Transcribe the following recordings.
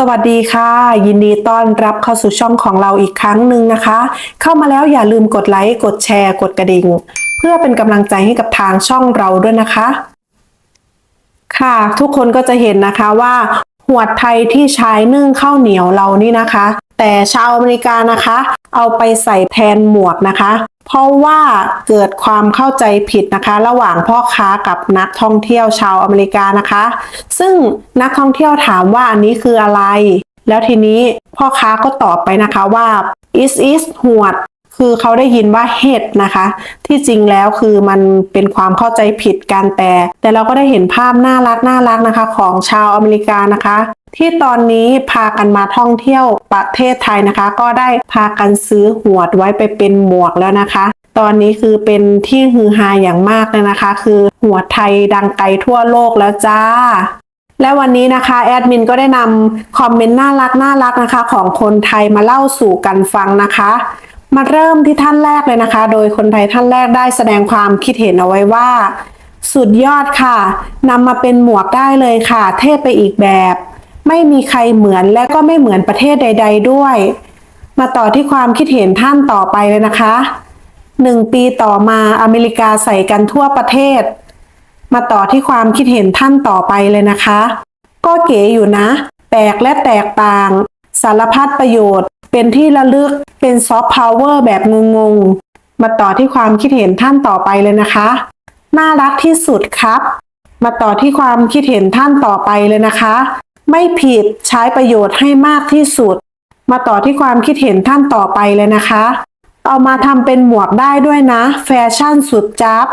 สวัสดีค่ะ ยินดีต้อนรับเข้าสู่ช่องของเราอีกครั้งหนึ่งนะคะ เข้ามาแล้วอย่าลืมกดไลค์กดแชร์ กดกระดิ่ง เพื่อเป็นกำลังใจให้กับทางช่องเราด้วยนะคะ ค่ะ ทุกคนก็จะเห็นนะคะว่า หวดไทยที่ใช้นึ่งข้าวเหนียวเรานี่นะคะ แต่ชาวอเมริกานะคะ เอาไปใส่แทนหมวกนะคะ เพราะว่าเกิดความเข้าใจผิดนะคะ ระหว่างพ่อค้ากับนักท่องเที่ยวชาวอเมริกานะคะ ซึ่งนักท่องเที่ยวถามว่าอันนี้คืออะไร แล้วทีนี้พ่อค้าก็ตอบไปนะคะว่า is is หวด คือเขาได้ยินว่าเห็ดนะคะ ที่จริงแล้วคือมันเป็นความเข้าใจผิดกันแต่ แต่เราก็ได้เห็นภาพน่ารักน่ารักนะคะ ของชาวอเมริกานะคะ ที่ตอนนี้พากันมาท่องเที่ยวประเทศไทยนะคะ ก็ได้พากันซื้อหวดไว้ไปเป็นหมวกแล้วนะคะตอนนี้คือเป็นที่ฮือฮาอย่างมากเลยนะคะ คือหัวดไทยดังไกลทั่วโลกแล้วจ้า และวันนี้นะคะแอดมินก็ได้นำคอมเมนต์น่ารักน่ารักนะคะ ของคนไทยมาเล่าสู่กันฟังนะคะ มาเริ่มที่ท่านแรกเลยนะคะ โดยคนไทยท่านแรกได้แสดงความคิดเห็นเอาไว้ว่า สุดยอดค่ะนำมาเป็นหมวกได้เลยค่ะ เท่ไปอีกแบบ ไม่มีใครเหมือนและก็ไม่เหมือนประเทศใด ๆ ด้วย มาต่อที่ความคิดเห็นท่านต่อไปเลยนะคะหนึ่งปีต่อมาอเมริกาใส่กันทั่วประเทศ มาต่อที่ความคิดเห็นท่านต่อไปเลยนะคะ ก็เก๋อยู่นะ แปลกและแตกต่าง สารพัดประโยชน์ เป็นที่ระลึกเป็นซอฟต์พาวเวอร์แบบงงๆ มาต่อที่ความคิดเห็นท่านต่อไปเลยนะคะ น่ารักที่สุดครับ มาต่อที่ความคิดเห็นท่านต่อไปเลยนะคะ ไม่ผิดใช้ประโยชน์ให้มากที่สุด มาต่อที่ความคิดเห็นท่านต่อไปเลยนะคะ เอามาทำเป็นหมวกได้ด้วยนะ แฟชั่นสุดจับ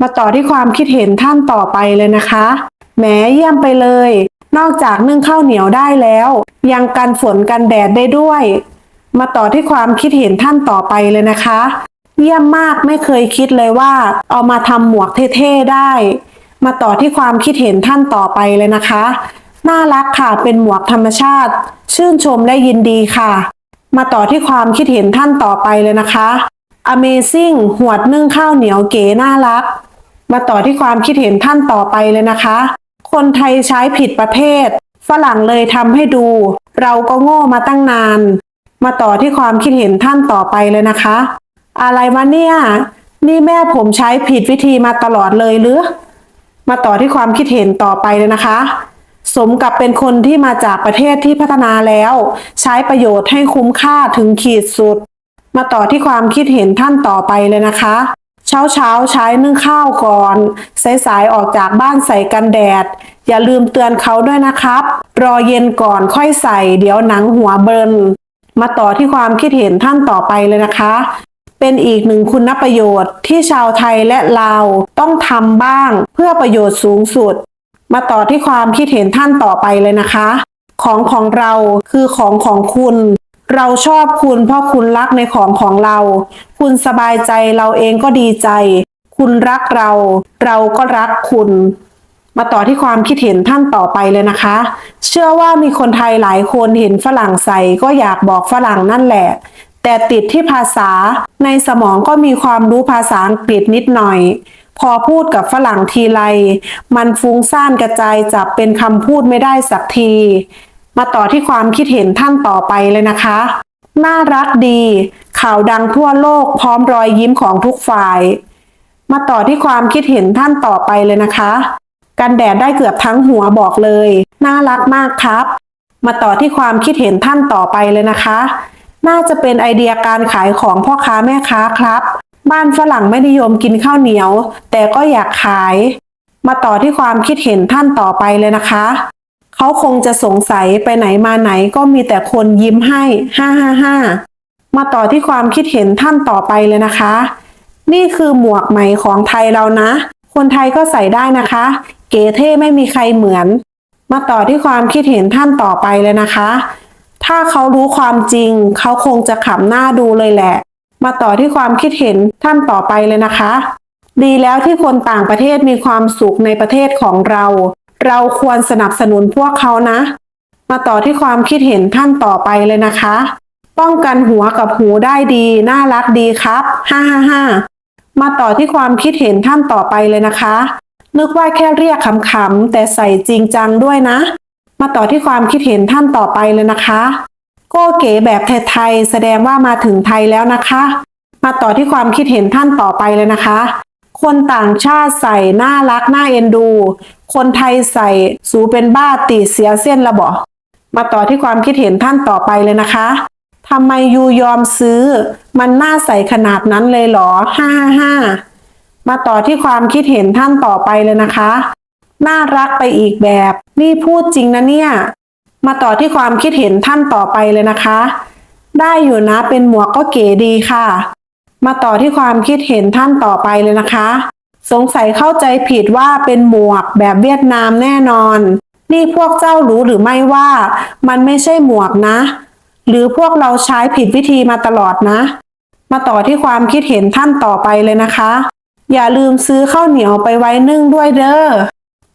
มาต่อที่ความคิดเห็นท่านต่อไปเลยนะคะแหมเยี่ยมไปเลย นอกจากนึ่งข้าวเหนียวได้แล้ว ยังกันฝนกันแดดได้ด้วย มาต่อที่ความคิดเห็นท่านต่อไปเลยนะคะ เยี่ยมมากไม่เคยคิดเลยว่า เอามาทำหมวกเท่ๆได้ มาต่อที่ความคิดเห็นท่านต่อไปเลยนะคะ น่ารักค่ะเป็นหมวกธรรมชาติ ชื่นชมและยินดีค่ะ มาต่อที่ความคิดเห็นท่านต่อไปเลยนะคะ Amazing หวดนึ่งข้าวเหนียวเก๋น่ารัก มาต่อที่ความคิดเห็นท่านต่อไปเลยนะคะ คนไทยใช้ผิดประเภท ฝรั่งเลยทำให้ดู เราก็โง่มาตั้งนาน มาต่อที่ความคิดเห็นท่านต่อไปเลยนะคะ อะไรวะเนี่ย นี่แม่ผมใช้ผิดวิธีมาตลอดเลยหรือ มาต่อที่ความคิดเห็นต่อไปเลยนะคะ สมกับเป็นคนที่มาจากประเทศที่พัฒนาแล้ว ใช้ประโยชน์ให้คุ้มค่าถึงขีดสุด มาต่อที่ความคิดเห็นท่านต่อไปเลยนะคะ เช้าเช้าใช้นึ่งข้าวก่อนสายสายๆออกจากบ้านใส่กันแดด อย่าลืมเตือนเขาด้วยนะครับ รอเย็นก่อนค่อยใส่ เดี๋ยวหนังหัวเบิร์นมาต่อที่ความคิดเห็นท่านต่อไปเลยนะคะ เป็นอีกหนึ่งคุณประโยชน์ที่ชาวไทยและลาวต้องทำบ้างเพื่อประโยชน์สูงสุด มาต่อที่ความคิดเห็นท่านต่อไปเลยนะคะ ของของเราคือของของคุณ เราชอบคุณเพราะคุณรักในของของเรา คุณสบายใจเราเองก็ดีใจ คุณรักเรา เราก็รักคุณ มาต่อที่ความคิดเห็นท่านต่อไปเลยนะคะ เชื่อว่ามีคนไทยหลายคนเห็นฝรั่งใส่ก็อยากบอกฝรั่งนั่นแหละ แต่ติดที่ภาษาในสมองก็มีความรู้ภาษาอังกฤษนิดหน่อย พอพูดกับฝรั่งทีไร มันฟุ้งซ่านกระจายจับเป็นคำพูดไม่ได้สักที มาต่อที่ความคิดเห็นท่านต่อไปเลยนะคะ น่ารักดี ข่าวดังทั่วโลกพร้อมรอยยิ้มของทุกฝ่าย มาต่อที่ความคิดเห็นท่านต่อไปเลยนะคะ กันแดดได้เกือบทั้งหัวบอกเลย น่ารักมากครับ มาต่อที่ความคิดเห็นท่านต่อไปเลยนะคะ น่าจะเป็นไอเดียการขายของพ่อค้าแม่ค้าครับบ้านฝรั่งไม่นิยมกินข้าวเหนียว แต่ก็อยากขาย มาต่อที่ความคิดเห็นท่านต่อไปเลยนะคะ เขาคงจะสงสัยไปไหนมาไหนก็มีแต่คนยิ้มให้ห้าห้าห้ามาต่อที่ความคิดเห็นท่านต่อไปเลยนะคะ นี่คือหมวกใหม่ของไทยเรานะ คนไทยก็ใส่ได้นะคะ เก๋เท่ไม่มีใครเหมือน มาต่อที่ความคิดเห็นท่านต่อไปเลยนะคะ ถ้าเขารู้ความจริง เขาคงจะขำหน้าดูเลยแหละ มาต่อที่ความคิดเห็นท่านต่อไปเลยนะคะ ดีแล้วที่คนต่างประเทศมีความสุขในประเทศของเรา เราควรสนับสนุนพวกเขานะ มาต่อที่ความคิดเห็นท่านต่อไปเลยนะคะ ป้องกันหัวกับหูได้ดี น่ารักดีครับห้าห้าห้ามาต่อที่ความคิดเห็นท่านต่อไปเลยนะคะ นึกว่าแค่เรียกขำๆแต่ใส่จริงจังด้วยนะ มาต่อที่ความคิดเห็นท่านต่อไปเลยนะคะ โก้เก๋แบบไทยๆแสดงว่ามาถึงไทยแล้วนะคะ มาต่อที่ความคิดเห็นท่านต่อไปเลยนะคะ คนต่างชาติใส่น่ารักน่าเอ็นดู คนไทยใส่สูเป็นบ้าตีเสียเส้นละบ่มาต่อที่ความคิดเห็นท่านต่อไปเลยนะคะทำไมยูยอมซื้อ มันน่าใส่ขนาดนั้นเลยหรอห้าห้าห้ามาต่อที่ความคิดเห็นท่านต่อไปเลยนะคะ น่ารักไปอีกแบบ นี่พูดจริงนะเนี่ย มาต่อที่ความคิดเห็นท่านต่อไปเลยนะคะ ได้อยู่นะเป็นหมวกก็เก๋ดีค่ะ มาต่อที่ความคิดเห็นท่านต่อไปเลยนะคะ สงสัยเข้าใจผิดว่าเป็นหมวกแบบเวียดนามแน่นอน นี่พวกเจ้ารู้หรือไม่ว่ามันไม่ใช่หมวกนะ หรือพวกเราใช้ผิดวิธีมาตลอดนะ มาต่อที่ความคิดเห็นท่านต่อไปเลยนะคะ อย่าลืมซื้อข้าวเหนียวไปไว้นึ่งด้วยเด้อ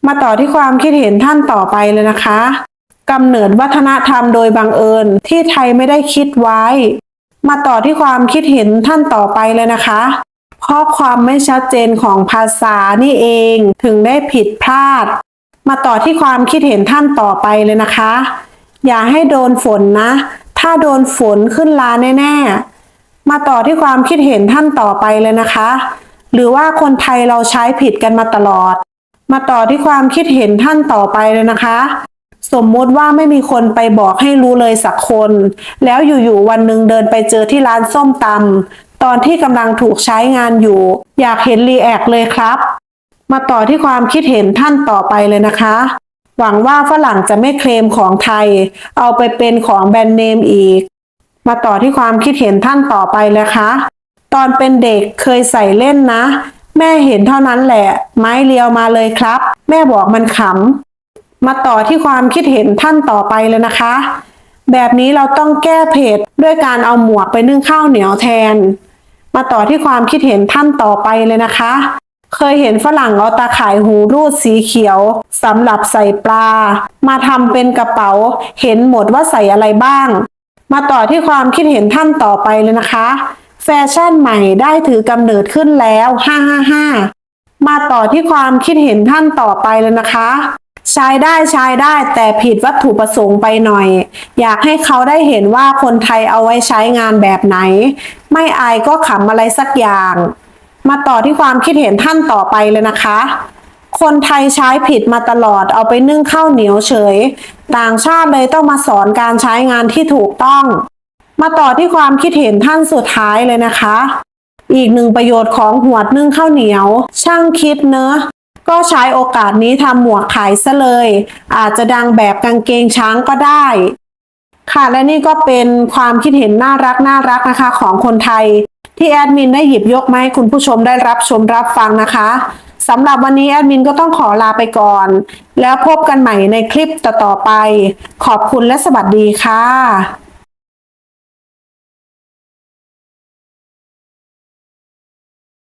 มาต่อที่ความคิดเห็นท่านต่อไปเลยนะคะกำเนิดวัฒนธรรมโดยบังเอิญที่ไทยไม่ได้คิดไว้ มาต่อที่ความคิดเห็นท่านต่อไปเลยนะคะเพราะความไม่ชัดเจนของภาษานี่เองถึงได้ผิดพลาด มาต่อที่ความคิดเห็นท่านต่อไปเลยนะคะ อย่าให้โดนฝนนะ ถ้าโดนฝนขึ้นลาแน่ ๆ มาต่อที่ความคิดเห็นท่านต่อไปเลยนะคะ หรือว่าคนไทยเราใช้ผิดกันมาตลอด มาต่อที่ความคิดเห็นท่านต่อไปเลยนะคะ สมมุติว่าไม่มีคนไปบอกให้รู้เลยสักคน แล้วอยู่ๆวันหนึ่งเดินไปเจอที่ร้านส้มตำตอนที่กำลังถูกใช้งานอยู่ อยากเห็นรีแอคเลยครับ มาต่อที่ความคิดเห็นท่านต่อไปเลยนะคะ หวังว่าฝรั่งจะไม่เคลมของไทย เอาไปเป็นของแบรนด์เนมอีก มาต่อที่ความคิดเห็นท่านต่อไปเลยคะ ตอนเป็นเด็กเคยใส่เล่นนะ แม่เห็นเท่านั้นแหละ ไม้เรียวมาเลยครับ แม่บอกมันขำ มาต่อที่ความคิดเห็นท่านต่อไปเลยนะคะ แบบนี้เราต้องแก้เผ็ดด้วยการเอาหมวกไปนึ่งข้าวเหนียวแทน มาต่อที่ความคิดเห็นท่านต่อไปเลยนะคะ เคยเห็นฝรั่งเอาตาข่ายหูรูดสีเขียวสำหรับใส่ปลา มาทำเป็นกระเป๋า เห็นหมดว่าใส่อะไรบ้าง มาต่อที่ความคิดเห็นท่านต่อไปเลยนะคะ แฟชั่นใหม่ได้ถือกำเนิดขึ้นแล้ว 555 มาต่อที่ความคิดเห็นท่านต่อไปเลยนะคะ ใช้ได้ใช้ได้แต่ผิดวัตถุประสงค์ไปหน่อย อยากให้เขาได้เห็นว่าคนไทยเอาไว้ใช้งานแบบไหน ไม่อายก็ขำอะไรสักอย่าง มาต่อที่ความคิดเห็นท่านต่อไปเลยนะคะ คนไทยใช้ผิดมาตลอดเอาไปนึ่งข้าวเหนียวเฉย ต่างชาติเลยต้องมาสอนการใช้งานที่ถูกต้อง มาต่อที่ความคิดเห็นท่านสุดท้ายเลยนะคะ อีกหนึ่งประโยชน์ของหัวดนึ่งข้าวเหนียว ช่างคิดเนอะ ก็ใช้โอกาสนี้ทำหมวกขายซะเลย อาจจะดังแบบกางเกงช้างก็ได้ ค่ะและนี่ก็เป็นความคิดเห็นน่ารักน่ารักนะคะของคนไทย ที่แอดมินได้หยิบยกมาให้คุณผู้ชมได้รับชมรับฟังนะคะสำหรับวันนี้แอดมินก็ต้องขอลาไปก่อน แล้วพบกันใหม่ในคลิปต่อๆไป ขอบคุณและสวัสดีค่ะ